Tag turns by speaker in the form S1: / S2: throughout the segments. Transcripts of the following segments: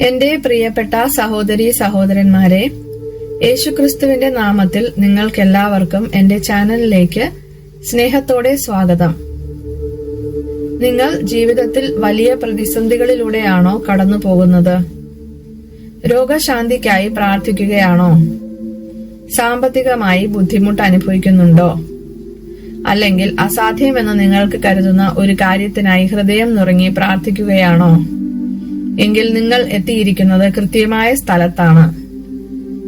S1: എന്റെ പ്രിയപ്പെട്ട സഹോദരി സഹോദരന്മാരെ യേശുക്രിസ്തുവിന്റെ നാമത്തിൽ നിങ്ങൾക്കെല്ലാവർക്കും എന്റെ ചാനലിലേക്ക് സ്നേഹത്തോടെ സ്വാഗതം. നിങ്ങൾ ജീവിതത്തിൽ വലിയ പ്രതിസന്ധികളിലൂടെയാണോ കടന്നു പോകുന്നത് രോഗശാന്തിക്കായി പ്രാർത്ഥിക്കുകയാണോ? സാമ്പത്തികമായി ബുദ്ധിമുട്ട് അനുഭവിക്കുന്നുണ്ടോ? അല്ലെങ്കിൽ അസാധ്യമെന്ന് നിങ്ങൾക്ക് കരുതുന്ന ഒരു കാര്യത്തിനായി ഹൃദയം നുറങ്ങി പ്രാർത്ഥിക്കുകയാണോ? എങ്കിൽ നിങ്ങൾ എത്തിയിരിക്കുന്നത് കൃത്യമായ സ്ഥലത്താണ്.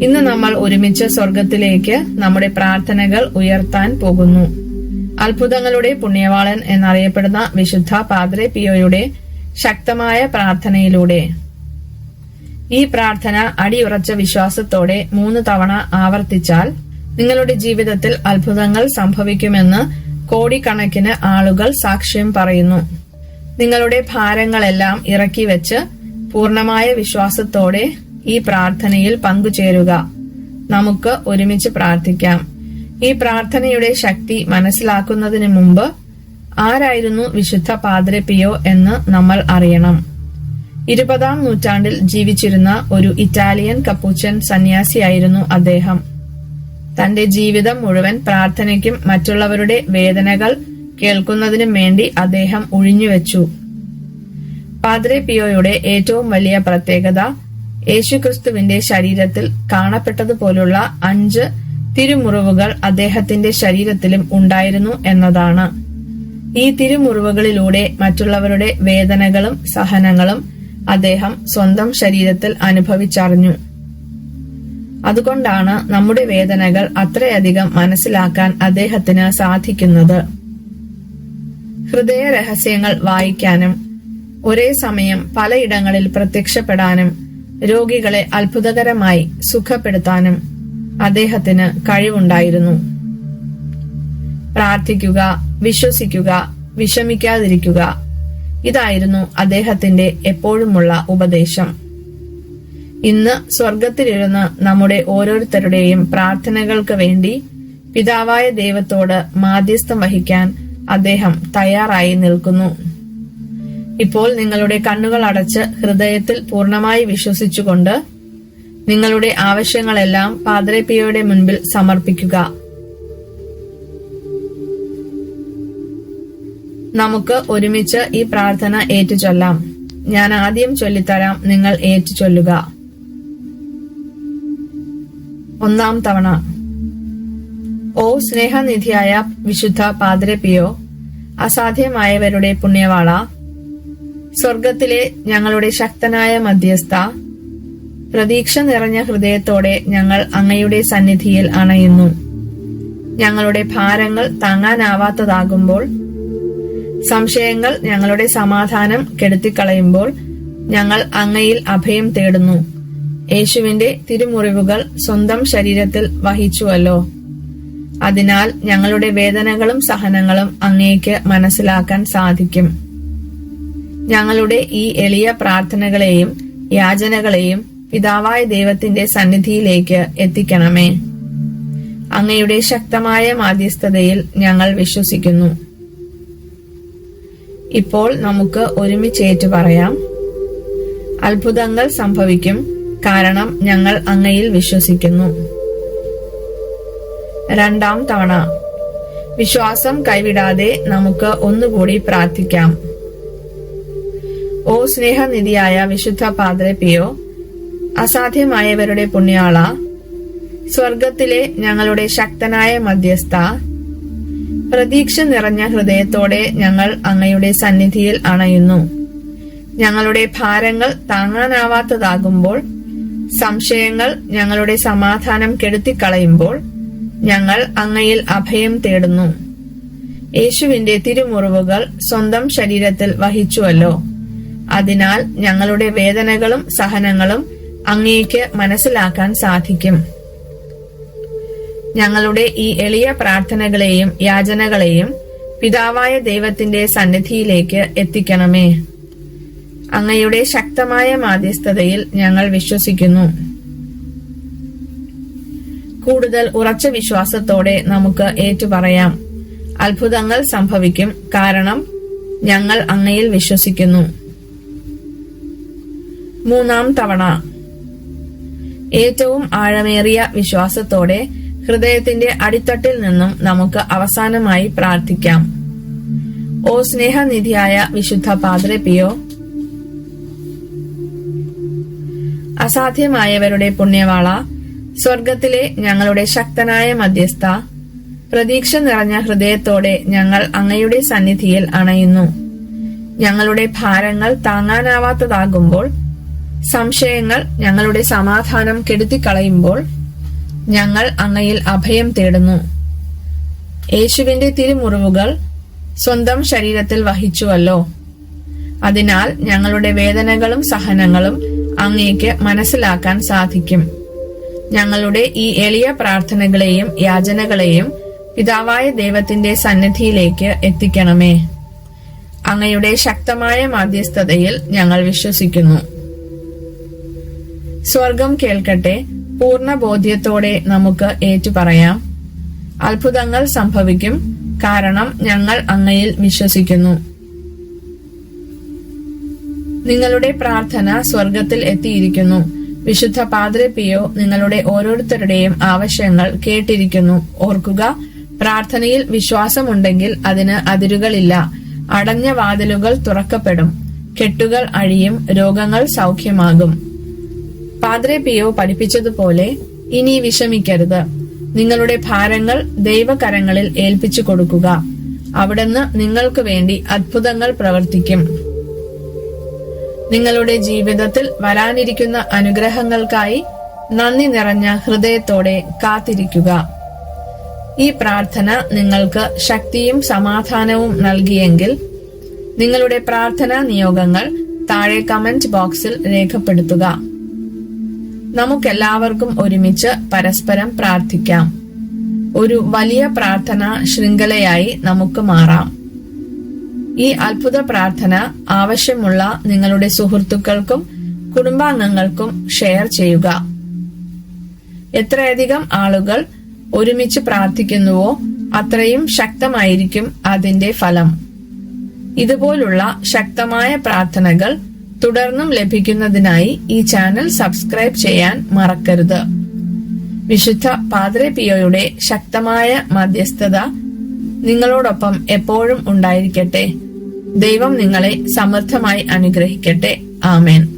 S1: ഇന്ന് നമ്മൾ ഒരുമിച്ച് സ്വർഗത്തിലേക്ക് നമ്മുടെ പ്രാർത്ഥനകൾ ഉയർത്താൻ പോകുന്നു. അത്ഭുതങ്ങളുടെ പുണ്യവാളൻ എന്നറിയപ്പെടുന്ന വിശുദ്ധ പാദ്രെ പിയോയുടെ ശക്തമായ പ്രാർത്ഥനയിലൂടെ. ഈ പ്രാർത്ഥന അടിയുറച്ച വിശ്വാസത്തോടെ മൂന്ന് തവണ ആവർത്തിച്ചാൽ നിങ്ങളുടെ ജീവിതത്തിൽ അത്ഭുതങ്ങൾ സംഭവിക്കുമെന്ന് കോടിക്കണക്കിന് ആളുകൾ സാക്ഷ്യം പറയുന്നു. നിങ്ങളുടെ ഭാരങ്ങളെല്ലാം ഇറക്കി വെച്ച് പൂർണമായ വിശ്വാസത്തോടെ ഈ പ്രാർത്ഥനയിൽ പങ്കുചേരുക. നമുക്ക് ഒരുമിച്ച് പ്രാർത്ഥിക്കാം. ഈ പ്രാർത്ഥനയുടെ ശക്തി മനസ്സിലാക്കുന്നതിന് മുമ്പ് ആരായിരുന്നു വിശുദ്ധ പാദ്രെ പിയോ എന്ന് നമ്മൾ അറിയണം. ഇരുപതാം നൂറ്റാണ്ടിൽ ജീവിച്ചിരുന്ന ഒരു ഇറ്റാലിയൻ കപ്പൂച്ചൻ സന്യാസിയായിരുന്നു അദ്ദേഹം. തന്റെ ജീവിതം മുഴുവൻ പ്രാർത്ഥനയ്ക്കും മറ്റുള്ളവരുടെ വേദനകൾ കേൾക്കുന്നതിനും വേണ്ടി അദ്ദേഹം ഒഴിഞ്ഞുവെച്ചു പാദ്രെ പിയോയുടെ ഏറ്റവും വലിയ പ്രത്യേകത യേശുക്രിസ്തുവിന്റെ ശരീരത്തിൽ കാണപ്പെട്ടതുപോലുള്ള അഞ്ച് തിരുമുറിവുകൾ അദ്ദേഹത്തിന്റെ ശരീരത്തിലും ഉണ്ടായിരുന്നു എന്നതാണ്. ഈ തിരുമുറിവുകളിലൂടെ മറ്റുള്ളവരുടെ വേദനകളും സഹനങ്ങളും അദ്ദേഹം സ്വന്തം ശരീരത്തിൽ അനുഭവിച്ചറിഞ്ഞു. അതുകൊണ്ടാണ് നമ്മുടെ വേദനകൾ അത്രയധികം മനസ്സിലാക്കാൻ അദ്ദേഹത്തിന് സാധിക്കുന്നത്. ഹൃദയ രഹസ്യങ്ങൾ വായിക്കാനും ഒരേ സമയം പലയിടങ്ങളിൽ പ്രത്യക്ഷപ്പെടാനും രോഗികളെ അത്ഭുതകരമായി സുഖപ്പെടുത്താനും അദ്ദേഹത്തിന് കഴിവുണ്ടായിരുന്നു. പ്രാർത്ഥിക്കുക വിശ്വസിക്കുക വിഷമിക്കാതിരിക്കുക. ഇതായിരുന്നു അദ്ദേഹത്തിന്റെ എപ്പോഴുമുള്ള ഉപദേശം. ഇന്ന് സ്വർഗത്തിലിരുന്ന് നമ്മുടെ ഓരോരുത്തരുടെയും പ്രാർത്ഥനകൾക്ക് വേണ്ടി പിതാവായ ദൈവത്തോട് മാധ്യസ്ഥം വഹിക്കാൻ അദ്ദേഹം തയ്യാറായി നിൽക്കുന്നു. ഇപ്പോൾ നിങ്ങളുടെ കണ്ണുകൾ അടച്ച് ഹൃദയത്തിൽ പൂർണമായി വിശ്വസിച്ചുകൊണ്ട് നിങ്ങളുടെ ആവശ്യങ്ങളെല്ലാം പാദ്രേപ്പിയയുടെ മുൻപിൽ സമർപ്പിക്കുക. നമുക്ക് ഒരുമിച്ച് ഈ പ്രാർത്ഥന ഏറ്റുചൊല്ലാം. ഞാൻ ആദ്യം ചൊല്ലിത്തരാം നിങ്ങൾ ഏറ്റുചൊല്ലുക. ഒന്നാം തവണ. ഓ സ്നേഹനിധിയായ വിശുദ്ധ പാദ്രെ പിയോ അസാധ്യമായവരുടെ പുണ്യവാള സ്വർഗത്തിലെ ഞങ്ങളുടെ ശക്തനായ മധ്യസ്ഥ പ്രതീക്ഷ നിറഞ്ഞ ഹൃദയത്തോടെ ഞങ്ങൾ അങ്ങയുടെ സന്നിധിയിൽ അണയുന്നു. ഞങ്ങളുടെ ഭാരങ്ങൾ താങ്ങാനാവാത്തതാകുമ്പോൾ സംശയങ്ങൾ ഞങ്ങളുടെ സമാധാനം കെടുത്തിക്കളയുമ്പോൾ ഞങ്ങൾ അങ്ങയിൽ അഭയം തേടുന്നു. യേശുവിന്റെ തിരുമുറിവുകൾ സ്വന്തം ശരീരത്തിൽ വഹിച്ചുവല്ലോ. അതിനാൽ ഞങ്ങളുടെ വേദനകളും സഹനങ്ങളും അങ്ങേക്ക് മനസ്സിലാക്കാൻ സാധിക്കും. ഞങ്ങളുടെ ഈ എളിയ പ്രാർത്ഥനകളെയും യാചനകളെയും പിതാവായ ദൈവത്തിന്റെ സന്നിധിയിലേക്ക് എത്തിക്കണമേ. അങ്ങയുടെ ശക്തമായ മാധ്യസ്ഥതയിൽ ഞങ്ങൾ വിശ്വസിക്കുന്നു. ഇപ്പോൾ നമുക്ക് ഒരുമിച്ചേറ്റു പറയാം. അത്ഭുതങ്ങൾ സംഭവിക്കും കാരണം ഞങ്ങൾ അങ്ങയിൽ വിശ്വസിക്കുന്നു. രണ്ടാം തവണ. വിശ്വാസം കൈവിടാതെ നമുക്ക് ഒന്നുകൂടി പ്രാർത്ഥിക്കാം. ഓ സ്നേഹനിധിയായ വിശുദ്ധ പാദ്രെ പിയോ അസാധ്യമായവരുടെ പുണ്യാള സ്വർഗത്തിലെ ഞങ്ങളുടെ ശക്തനായ മധ്യസ്ഥ പ്രതീക്ഷ നിറഞ്ഞ ഹൃദയത്തോടെ ഞങ്ങൾ അങ്ങയുടെ സന്നിധിയിൽ അണയുന്നു. ഞങ്ങളുടെ ഭാരങ്ങൾ താങ്ങാനാവാത്തതാകുമ്പോൾ സംശയങ്ങൾ ഞങ്ങളുടെ സമാധാനം കെടുത്തിക്കളയുമ്പോൾ ഞങ്ങൾ അങ്ങയിൽ അഭയം തേടുന്നു. യേശുവിന്റെ തിരുമുറിവുകൾ സ്വന്തം ശരീരത്തിൽ വഹിച്ചുവല്ലോ. അതിനാൽ ഞങ്ങളുടെ വേദനകളും സഹനങ്ങളും അങ്ങേക്ക് മനസ്സിലാക്കാൻ സാധിക്കും. ഞങ്ങളുടെ ഈ എളിയ പ്രാർത്ഥനകളെയും യാചനകളെയും പിതാവായ ദൈവത്തിന്റെ സന്നിധിയിലേക്ക് എത്തിക്കണമേ. അങ്ങയുടെ ശക്തമായ മാധ്യസ്ഥതയിൽ ഞങ്ങൾ വിശ്വസിക്കുന്നു. കൂടുതൽ ഉറച്ച വിശ്വാസത്തോടെ നമുക്ക് ഏറ്റുപറയാം. അത്ഭുതങ്ങൾ സംഭവിക്കും കാരണം ഞങ്ങൾ അങ്ങയിൽ വിശ്വസിക്കുന്നു. മൂന്നാം തവണ. ഏറ്റവും ആഴമേറിയ വിശ്വാസത്തോടെ ഹൃദയത്തിന്റെ അടിത്തട്ടിൽ നിന്നും നമുക്ക് അവസാനമായി പ്രാർത്ഥിക്കാം. ഓ സ്നേഹനിധിയായ വിശുദ്ധ പാദ്രെ പിയോ അസാധ്യമായവരുടെ പുണ്യവാള സ്വർഗത്തിലെ ഞങ്ങളുടെ ശക്തനായ മധ്യസ്ഥ പ്രതീക്ഷ നിറഞ്ഞ ഹൃദയത്തോടെ ഞങ്ങൾ അങ്ങയുടെ സന്നിധിയിൽ അണയുന്നു. ഞങ്ങളുടെ ഭാരങ്ങൾ താങ്ങാനാവാത്തതാകുമ്പോൾ സംശയങ്ങൾ ഞങ്ങളുടെ സമാധാനം കെടുത്തിക്കളയുമ്പോൾ ഞങ്ങൾ അങ്ങയിൽ അഭയം തേടുന്നു. യേശുവിന്റെ തിരുമുറിവുകൾ സ്വന്തം ശരീരത്തിൽ വഹിച്ചുവല്ലോ. അതിനാൽ ഞങ്ങളുടെ വേദനകളും സഹനങ്ങളും അങ്ങേക്ക് മനസ്സിലാക്കാൻ സാധിക്കും. ഞങ്ങളുടെ ഈ എളിയ പ്രാർത്ഥനകളെയും യാചനകളെയും പിതാവായ ദൈവത്തിന്റെ സന്നിധിയിലേക്ക് എത്തിക്കണമേ. അങ്ങയുടെ ശക്തമായ മാധ്യസ്ഥതയിൽ ഞങ്ങൾ വിശ്വസിക്കുന്നു. സ്വർഗം കേൾക്കട്ടെ. പൂർണ ബോധ്യത്തോടെ നമുക്ക് ഏറ്റുപറയാം. അത്ഭുതങ്ങൾ സംഭവിക്കും. കാരണം ഞങ്ങൾ അങ്ങയിൽ വിശ്വസിക്കുന്നു. നിങ്ങളുടെ പ്രാർത്ഥന സ്വർഗത്തിൽ എത്തിയിരിക്കുന്നു. വിശുദ്ധ പാദ്രെ പിയോ നിങ്ങളുടെ ഓരോരുത്തരുടെയും ആവശ്യങ്ങൾ കേട്ടിരിക്കുന്നു. ഓർക്കുക പ്രാർത്ഥനയിൽ വിശ്വാസമുണ്ടെങ്കിൽ അതിന് അതിരുകളില്ല. അടഞ്ഞ വാതിലുകൾ തുറക്കപ്പെടും. കെട്ടുകൾ അഴിയും. രോഗങ്ങൾ സൗഖ്യമാകും. പാദ്രെ പിയോ പഠിപ്പിച്ചതുപോലെ ഇനി വിഷമിക്കരുത്. നിങ്ങളുടെ ഭാരങ്ങൾ ദൈവകരങ്ങളിൽ ഏൽപ്പിച്ചു കൊടുക്കുക. അവിടുന്ന് നിങ്ങൾക്ക് വേണ്ടി അത്ഭുതങ്ങൾ പ്രവർത്തിക്കും. നിങ്ങളുടെ ജീവിതത്തിൽ വരാനിരിക്കുന്ന അനുഗ്രഹങ്ങൾക്കായി നന്ദി നിറഞ്ഞ ഹൃദയത്തോടെ കാത്തിരിക്കുക. ഈ പ്രാർത്ഥന നിങ്ങൾക്ക് ശക്തിയും സമാധാനവും നൽകിയെങ്കിൽ നിങ്ങളുടെ പ്രാർത്ഥനാ നിയോഗങ്ങൾ താഴെ കമന്റ് ബോക്സിൽ രേഖപ്പെടുത്തുക. നമുക്കെല്ലാവർക്കും ഒരുമിച്ച് പരസ്പരം പ്രാർത്ഥിക്കാം. ഒരു വലിയ പ്രാർത്ഥന ശൃംഖലയായി നമുക്ക് മാറാം. ഈ അത്ഭുത പ്രാർത്ഥന ആവശ്യമുള്ള നിങ്ങളുടെ സുഹൃത്തുക്കൾക്കും കുടുംബാംഗങ്ങൾക്കും ഷെയർ ചെയ്യുക. എത്രയധികം ആളുകൾ ഒരുമിച്ച് പ്രാർത്ഥിക്കുന്നുവോ അത്രയും ശക്തമായിരിക്കും അതിന്റെ ഫലം. ഇതുപോലുള്ള ശക്തമായ പ്രാർത്ഥനകൾ തുടർന്നും ലഭിക്കുന്നതിനായി ഈ ചാനൽ സബ്സ്ക്രൈബ് ചെയ്യാൻ മറക്കരുത്. വിശുദ്ധ പാദ്രെ പിയോയുടെ ശക്തമായ മധ്യസ്ഥത നിങ്ങളോടൊപ്പം എപ്പോഴും ഉണ്ടായിരിക്കട്ടെ. ദൈവം നിങ്ങളെ സമർത്ഥമായി അനുഗ്രഹിക്കട്ടെ. ആമേൻ.